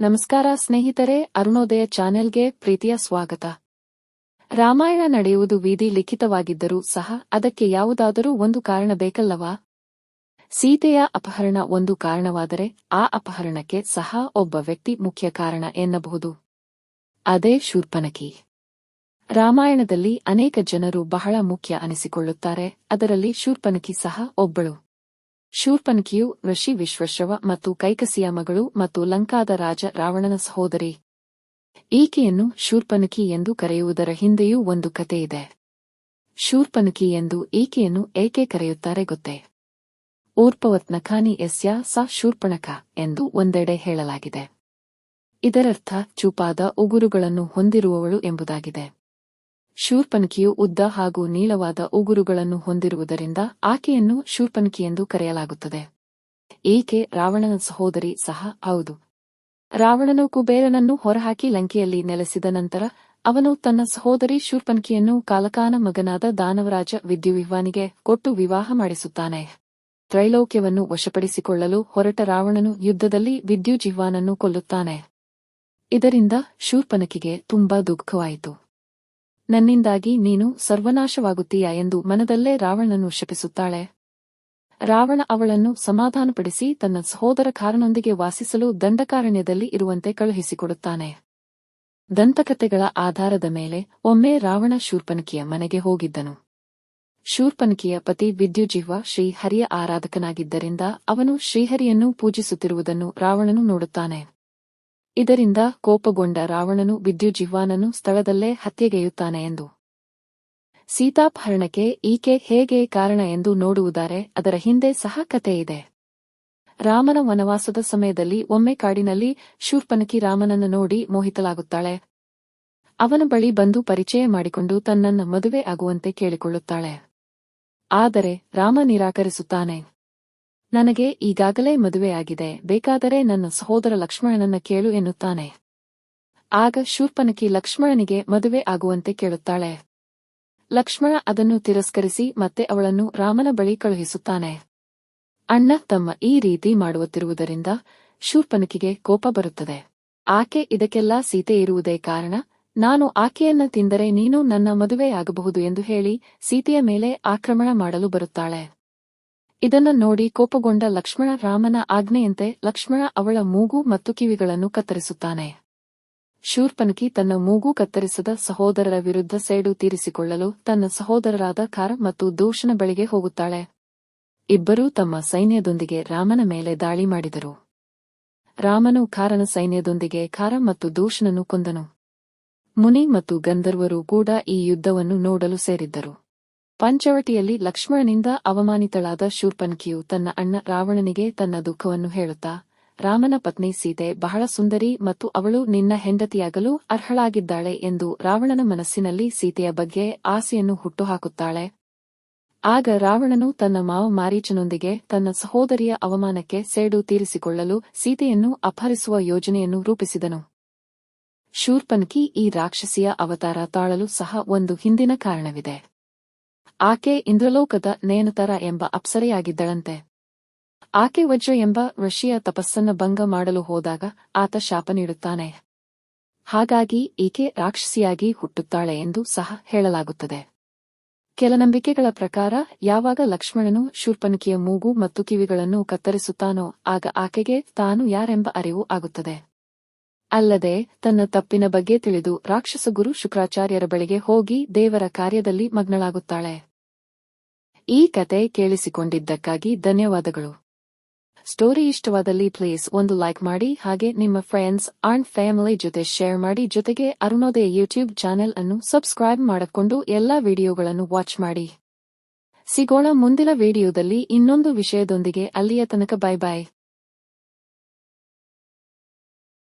ನಮಸ್ಕಾರ ಸ್ನೇಹಿತರೆ, ಅರುಣೋದಯ ಚಾನೆಲ್ಗೆ ಪ್ರೀತಿಯ ಸ್ವಾಗತ. ರಾಮಾಯಣ ನಡೆಯುವುದು ವಿಧಿ ಲಿಖಿತವಾಗಿದ್ದರೂ ಸಹ ಅದಕ್ಕೆ ಯಾವುದಾದರೂ ಒಂದು ಕಾರಣ ಬೇಕಲ್ಲವಾ? ಸೀತೆಯ ಅಪಹರಣ ಒಂದು ಕಾರಣವಾದರೆ ಆ ಅಪಹರಣಕ್ಕೆ ಸಹ ಒಬ್ಬ ವ್ಯಕ್ತಿ ಮುಖ್ಯ ಕಾರಣ ಎನ್ನಬಹುದು. ಅದೇ ಶೂರ್ಪನಕಿ ರಾಮಾಯಣದಲ್ಲಿ ಅನೇಕ ಜನರು ಬಹಳ ಮುಖ್ಯ ಅನಿಸಿಕೊಳ್ಳುತ್ತಾರೆ, ಅದರಲ್ಲಿ ಶೂರ್ಪನಕಿ ಸಹ ಒಬ್ಬಳು. ಶೂರ್ಪನಖಿಯು ಋಷಿ ವಿಶ್ವಶ್ರವ ಮತ್ತು ಕೈಕಸಿಯ ಮಗಳು ಮತ್ತು ಲಂಕಾದ ರಾಜ ರಾವಣನ ಸಹೋದರಿ. ಈಕೆಯನ್ನು ಶೂರ್ಪನಕಿ ಎಂದು ಕರೆಯುವುದರ ಹಿಂದೆಯೂ ಒಂದು ಕಥೆಯಿದೆ ಶೂರ್ಪನಕಿ ಎಂದು ಈಕೆಯನ್ನು ಏಕೆ ಕರೆಯುತ್ತಾರೆ ಗೊತ್ತೇ? ಊರ್ಪವತ್ ನಖಾನಿ ಎಸ್ಯ ಸ ಶೂರ್ಪಣಕ ಎಂದು ಒಂದೆಡೆ ಹೇಳಲಾಗಿದೆ. ಇದರರ್ಥ ಚೂಪಾದ ಉಗುರುಗಳನ್ನು ಹೊಂದಿರುವವಳು ಎಂಬುದಾಗಿದೆ. ಶೂರ್ಪನಖಿಯು ಉದ್ದ ಹಾಗೂ ನೀಳವಾದ ಉಗುರುಗಳನ್ನು ಹೊಂದಿರುವುದರಿಂದ ಆಕೆಯನ್ನು ಶೂರ್ಪನಕಿ ಎಂದು ಕರೆಯಲಾಗುತ್ತದೆ. ಈಕೆ ರಾವಣನ ಸಹೋದರಿ ಸಹ ಹೌದು. ರಾವಣನು ಕುಬೇರನನ್ನು ಹೊರಹಾಕಿ ಲಂಕೆಯಲ್ಲಿ ನೆಲೆಸಿದ ನಂತರ ಅವನು ತನ್ನ ಸಹೋದರಿ ಶೂರ್ಪನ್ಕಿಯನ್ನು ಕಾಲಕಾನ ಮಗನಾದ ದಾನವರಾಜ ವಿದ್ಯುವಿಹ್ವಾನಿಗೆ ಕೊಟ್ಟು ವಿವಾಹ ಮಾಡಿಸುತ್ತಾನೆ. ತ್ರೈಲೋಕ್ಯವನ್ನು ವಶಪಡಿಸಿಕೊಳ್ಳಲು ಹೊರಟ ರಾವಣನು ಯುದ್ಧದಲ್ಲಿ ವಿದ್ಯುಜಿಹ್ವಾನನ್ನು ಕೊಲ್ಲುತ್ತಾನೆ. ಇದರಿಂದ ಶೂರ್ಪನಕಿಗೆ ತುಂಬಾ ದುಃಖವಾಯಿತು. ನನ್ನಿಂದಾಗಿ ನೀನು ಸರ್ವನಾಶವಾಗುತ್ತೀಯ ಎಂದು ಮನದಲ್ಲೇ ರಾವಣನನ್ನು ಶಪಿಸುತ್ತಾಳೆ. ರಾವಣ ಅವಳನ್ನು ಸಮಾಧಾನಪಡಿಸಿ ತನ್ನ ಸಹೋದರ ಕಾರನೊಂದಿಗೆ ವಾಸಿಸಲು ದಂಡಕಾರಣ್ಯದಲ್ಲಿ ಇರುವಂತೆ ಕಳುಹಿಸಿಕೊಡುತ್ತಾನೆ. ದಂತಕಥೆಗಳ ಆಧಾರದ ಮೇಲೆ ಒಮ್ಮೆ ರಾವಣ ಶೂರ್ಪನಕಿಯ ಮನೆಗೆ ಹೋಗಿದ್ದನು. ಶೂರ್ಪನಕಿಯ ಪತಿ ವಿದ್ಯುಜಿಹ್ವ ಶ್ರೀಹರಿಯ ಆರಾಧಕನಾಗಿದ್ದರಿಂದ ಅವನು ಶ್ರೀಹರಿಯನ್ನು ಪೂಜಿಸುತ್ತಿರುವುದನ್ನು ರಾವಣನು ನೋಡುತ್ತಾನೆ. ಇದರಿಂದ ಕೋಪಗೊಂಡ ರಾವಣನು ವಿದ್ಯುಜಿಹ್ವಾನನು ಸ್ಥಳದಲ್ಲೇ ಹತ್ಯೆಗೈಯುತ್ತಾನೆ ಎಂದು. ಸೀತಾಪಹರಣಕ್ಕೆ ಈಕೆ ಹೇಗೆ ಕಾರಣ ಎಂದು ನೋಡುವುದಾರೆ, ಅದರ ಹಿಂದೆ ಸಹ ಕಥೆಯಿದೆ ರಾಮನ ವನವಾಸದ ಸಮಯದಲ್ಲಿ ಒಮ್ಮೆ ಕಾಡಿನಲ್ಲಿ ಶೂರ್ಪನಕಿ ರಾಮನನ್ನು ನೋಡಿ ಮೋಹಿತಲಾಗುತ್ತಾಳೆ ಅವನ ಬಳಿ ಬಂದು ಪರಿಚಯ ಮಾಡಿಕೊಂಡು ತನ್ನನ್ನು ಮದುವೆ ಆಗುವಂತೆ ಕೇಳಿಕೊಳ್ಳುತ್ತಾಳೆ. ಆದರೆ ರಾಮ ನಿರಾಕರಿಸುತ್ತಾನೆ. ನನಗೆ ಈಗಾಗಲೇ ಮದುವೆಯಾಗಿದೆ ಬೇಕಾದರೆ ನನ್ನ ಸಹೋದರ ಲಕ್ಷ್ಮಣನನ್ನ ಕೇಳು ಎನ್ನುತ್ತಾನೆ. ಆಗ ಶೂರ್ಪನಕಿ ಲಕ್ಷ್ಮಣನಿಗೆ ಮದುವೆ ಆಗುವಂತೆ ಕೇಳುತ್ತಾಳೆ. ಲಕ್ಷ್ಮಣ ಅದನ್ನು ತಿರಸ್ಕರಿಸಿ ಮತ್ತೆ ಅವಳನ್ನು ರಾಮನ ಬಳಿ ಕಳುಹಿಸುತ್ತಾನೆ. ಅಣ್ಣ ತಮ್ಮ ಈ ರೀತಿ ಮಾಡುವತ್ತಿರುವುದರಿಂದ ಶೂರ್ಪನಕಿಗೆ ಕೋಪ ಬರುತ್ತದೆ. ಆಕೆ ಇದಕ್ಕೆಲ್ಲ ಸೀತೆ ಇರುವುದೇ ಕಾರಣ, ನಾನು ಆಕೆಯನ್ನ ತಿಂದರೆ ನೀನು ನನ್ನ ಮದುವೆಯಾಗಬಹುದು ಎಂದು ಹೇಳಿ ಸೀತೆಯ ಮೇಲೆ ಆಕ್ರಮಣ ಮಾಡಲು ಬರುತ್ತಾಳೆ. ಇದನ್ನು ನೋಡಿ ಕೋಪಗೊಂಡ ಲಕ್ಷ್ಮಣ ರಾಮನ ಆಜ್ಞೆಯಂತೆ ಲಕ್ಷ್ಮಣ ಅವಳ ಮೂಗು ಮತ್ತು ಕಿವಿಗಳನ್ನು ಕತ್ತರಿಸುತ್ತಾನೆ. ಶೂರ್ಪನಕಿ ತನ್ನ ಮೂಗು ಕತ್ತರಿಸದ ಸಹೋದರರ ವಿರುದ್ಧ ಸೇಡು ತೀರಿಸಿಕೊಳ್ಳಲು ತನ್ನ ಸಹೋದರರಾದ ಖಾರ ಮತ್ತು ದೂಷಣ ಬಳಿಗೆ ಹೋಗುತ್ತಾಳೆ. ಇಬ್ಬರೂ ತಮ್ಮ ಸೈನ್ಯದೊಂದಿಗೆ ರಾಮನ ಮೇಲೆ ದಾಳಿ ಮಾಡಿದರು. ರಾಮನು ಖಾರನ ಸೈನ್ಯದೊಂದಿಗೆ ಖಾರ ಮತ್ತು ದೂಷಣನು ಕೊಂದನು. ಮುನಿ ಮತ್ತು ಗಂಧರ್ವರು ಕೂಡ ಈ ಯುದ್ಧವನ್ನು ನೋಡಲು ಸೇರಿದ್ದರು. ಪಂಚವಟಿಯಲ್ಲಿ ಲಕ್ಷ್ಮಣನಿಂದ ಅವಮಾನಿತಳಾದ ಶೂರ್ಪನ್ಕಿಯು ತನ್ನ ಅಣ್ಣ ರಾವಣನಿಗೆ ತನ್ನ ದುಃಖವನ್ನು ಹೇಳುತ್ತಾ, ರಾಮನ ಪತ್ನಿ ಸೀತೆ ಬಹಳ ಸುಂದರಿ ಮತ್ತು ಅವಳು ನಿನ್ನ ಹೆಂಡತಿಯಾಗಲು ಅರ್ಹಳಾಗಿದ್ದಾಳೆ ಎಂದು ರಾವಣನ ಮನಸ್ಸಿನಲ್ಲಿ ಸೀತೆಯ ಬಗ್ಗೆ ಆಸೆಯನ್ನು ಹುಟ್ಟುಹಾಕುತ್ತಾಳೆ. ಆಗ ರಾವಣನು ತನ್ನ ಮಾವ ಮಾರೀಚನೊಂದಿಗೆ ತನ್ನ ಸಹೋದರಿಯ ಅವಮಾನಕ್ಕೆ ಸೇಡು ತೀರಿಸಿಕೊಳ್ಳಲು ಸೀತೆಯನ್ನು ಅಪಹರಿಸುವ ಯೋಜನೆಯನ್ನು ರೂಪಿಸಿದನು. ಶೂರ್ಪನ್ಕಿ ಈ ರಾಕ್ಷಸಿಯ ಅವತಾರ ತಾಳಲು ಸಹ ಒಂದು ಹಿಂದಿನ ಕಾರಣವಿದೆ. ಆಕೆ ಇಂದ್ರಲೋಕದ ನೇನತರ ಎಂಬ ಅಪ್ಸರೆಯಾಗಿದ್ದಳಂತೆ. ಆಕೆ ವಜ್ರ ಎಂಬ ಋಷಿಯ ತಪಸ್ಸನ್ನು ಭಂಗ ಮಾಡಲು ಹೋದಾಗ ಆತ ಶಾಪ ನೀಡುತ್ತಾನೆ. ಹಾಗಾಗಿ ಈಕೆ ರಾಕ್ಷಸಿಯಾಗಿ ಹುಟ್ಟುತ್ತಾಳೆ ಎಂದು ಸಹ ಹೇಳಲಾಗುತ್ತದೆ. ಕೆಲ ನಂಬಿಕೆಗಳ ಪ್ರಕಾರ ಯಾವಾಗ ಲಕ್ಷ್ಮಣನು ಶೂರ್ಪನಕಿಯ ಮೂಗು ಮತ್ತು ಕಿವಿಗಳನ್ನು ಕತ್ತರಿಸುತ್ತಾನೋ ಆಗ ಆಕೆಗೆ ತಾನು ಯಾರೆಂಬ ಅರಿವು ಆಗುತ್ತದೆ. ಅಲ್ಲದೆ ತನ್ನ ತಪ್ಪಿನ ಬಗ್ಗೆ ತಿಳಿದು ರಾಕ್ಷಸ ಗುರು ಶುಕ್ರಾಚಾರ್ಯರ ಬಳಿಗೆ ಹೋಗಿ ದೇವರ ಕಾರ್ಯದಲ್ಲಿ ಮಗ್ನಳಾಗುತ್ತಾಳೆ. ಈ ಕತೆ ಕೇಳಿಸಿಕೊಂಡಿದ್ದಕ್ಕಾಗಿ ಧನ್ಯವಾದಗಳು. ಸ್ಟೋರಿ ಇಷ್ಟವಾದಲ್ಲಿ ಪ್ಲೀಸ್ ಒಂದು ಲೈಕ್ ಮಾಡಿ ಹಾಗೆ ನಿಮ್ಮ ಫ್ರೆಂಡ್ಸ್ ಅಂಡ್ ಫ್ಯಾಮಿಲಿ ಜೊತೆ ಶೇರ್ ಮಾಡಿ ಜೊತೆಗೆ ಅರುಣೋದಯ ಯೂಟ್ಯೂಬ್ ಚಾನೆಲ್ ಅನ್ನು ಸಬ್ಸ್ಕ್ರೈಬ್ ಮಾಡಿಕೊಂಡು ಎಲ್ಲಾ ವಿಡಿಯೋಗಳನ್ನು ವಾಚ್ ಮಾಡಿ. ಸಿಗೋಣ ಮುಂದಿನ ವಿಡಿಯೋದಲ್ಲಿ ಇನ್ನೊಂದು ವಿಷಯದೊಂದಿಗೆ ಅಲ್ಲಿಯ ತನಕ ಬೈ ಬಾಯ್